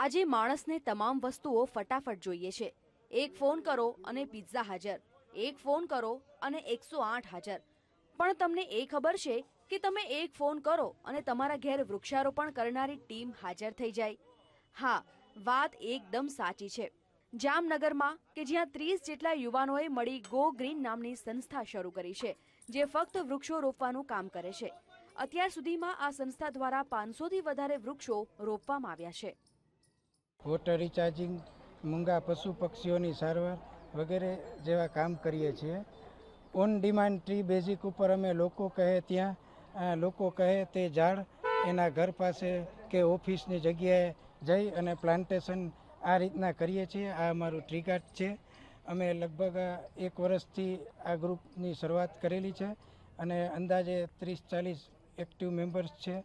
આજે માણસને તમામ વસ્તુઓ ફટાફટ જોઈએ છે. એક ફોન કરો અને પિઝા હાજર. એક ફોન કરો અને એકસો આઠ હાજર. પણ તમને એ ખબર છે કે તમે એક ફોન કરો અને તમારા ઘેર વૃક્ષારોપણ કરનારી ટીમ હાજર થઈ જાય. હા, વાત એકદમ સાચી છે. જામનગરમાં કે જ્યાં ત્રીસ જેટલા યુવાનોએ મળી ગો ગ્રીન નામની સંસ્થા શરૂ કરી છે, જે ફક્ત વૃક્ષો રોપવાનું કામ કરે છે. અત્યાર સુધીમાં આ સંસ્થા દ્વારા પાંચસોથી વધારે વૃક્ષો રોપવામાં આવ્યા છે. વોટર રિચાર્જિંગ મૂંગા પશુ પક્ષીઓની સારવાર વગેરે જેવા કામ કરીએ છીએ. ઓન ડિમાન્ડ ટ્રી બેઝિક ઉપર અમે લોકો કહે ત્યાં લોકો કહે તે ઝાડ એના ઘર પાસે કે ઓફિસની જગ્યાએ જઈ અને પ્લાન્ટેશન આ રીતના કરીએ છીએ. આ અમારું ટ્રી ગાર્ડ છે. અમે લગભગ એક વર્ષથી આ ગ્રુપની શરૂઆત કરેલી છે અને અંદાજે ત્રીસ ચાલીસ એક્ટિવ મેમ્બર્સ છે.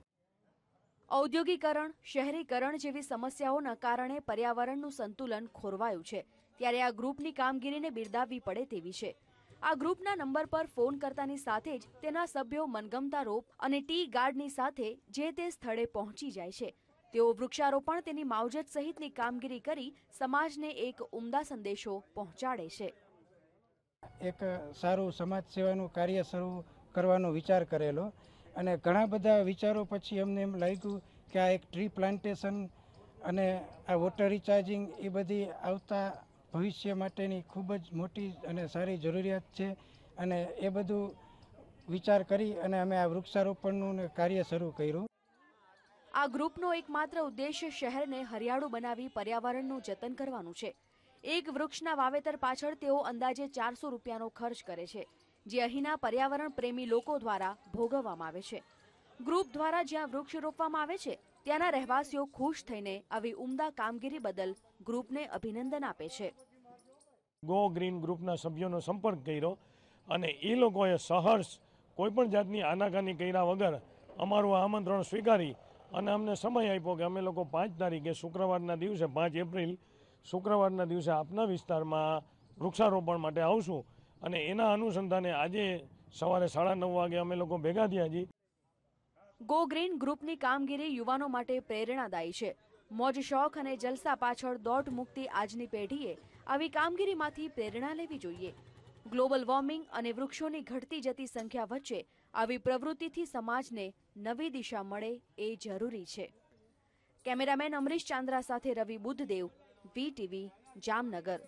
ઔદ્યોગિકરણ, શહેરીકરણ જેવી સમસ્યાઓના કારણે પર્યાવરણનું સંતુલન ખોરવાયું છે. ત્યારે આ ગ્રુપની કામગીરીને બિરદાવવી પડે તેવી છે. આ ગ્રુપના નંબર પર ફોન કરતાની સાથે જ તેના સભ્યો મનગમતા રોપ અને ટી ગાર્ડની સાથે જે તે સ્થળે પહોંચી જાય છે. તેઓ વૃક્ષારોપણ તેની માવજત સહિતની કામગીરી કરી સમાજને એક ઉમદા સંદેશો પહોંચાડે છે. એક સારું સમાજ સેવાનું કાર્ય શરૂ કરવાનો વિચાર કરેલો અને ઘણા બધા વિચારો પછી અમને એમ લાગ્યું કે આ એક ટ્રી પ્લાન્ટેશન અને આ વોટર રિચાર્જિંગ એ બધી આવતા ભવિષ્ય માટેની ખૂબ જ મોટી અને સારી જરૂરિયાત છે. અને એ બધું વિચાર કરી અને અમે આ વૃક્ષારોપણનું કાર્ય શરૂ કર્યું. આ ગ્રુપનો એકમાત્ર ઉદ્દેશ્ય શહેરને હરિયાળું બનાવી પર્યાવરણનું જતન કરવાનું છે. એક વૃક્ષના વાવેતર પાછળ તેઓ અંદાજે ચારસો રૂપિયાનો ખર્ચ કરે છે, જે અહીંના પર્યાવરણ પ્રેમી લોકો દ્વારા ભોગવવામાં આવે છે. ગ્રુપ દ્વારા જ્યાં વૃક્ષ રોપવામાં આવે છે, ત્યાંના રહેવાસીઓ ખુશ થઈને આવી ઉમદા કામગીરી બદલ ગ્રુપને અભિનંદન આપે છે. ગો ગ્રીન ગ્રુપના સભ્યોનો સંપર્ક કર્યો અને એ લોકોએ સહર્ષ કોઈપણ જાતની આનાકાની કર્યા વગર અમારું આમંત્રણ સ્વીકારી અને અમને સમય આપ્યો કે અમે લોકો પાંચ તારીખે શુક્રવારના દિવસે પાંચ એપ્રિલ શુક્રવારના દિવસે આપના વિસ્તારમાં વૃક્ષારોપણ માટે આવશું અને એના અનુસંધાને આજે સવારે સાડા નવ વાગે અમે લોકો ભેગા થયા છીએ. ગો ગ્રીન ગ્રુપની કામગીરી યુવાનો માટે પ્રેરણાદાયી છે. મોજ, શોખ અને જલસા પાછળ દોટ મુક્તિ આજની પેઢીએ આવી કામગીરીમાંથી પ્રેરણા લેવી જોઈએ. ગ્લોબલ વોર્મિંગ અને વૃક્ષોની ઘટતી જતી સંખ્યા વચ્ચે આવી પ્રવૃત્તિથી સમાજને નવી દિશા મળે એ જરૂરી છે. કેમેરામેન અમરીશ ચાંદ્રા સાથે રવિ બુદ્ધદેવ વીટીવી જામનગર.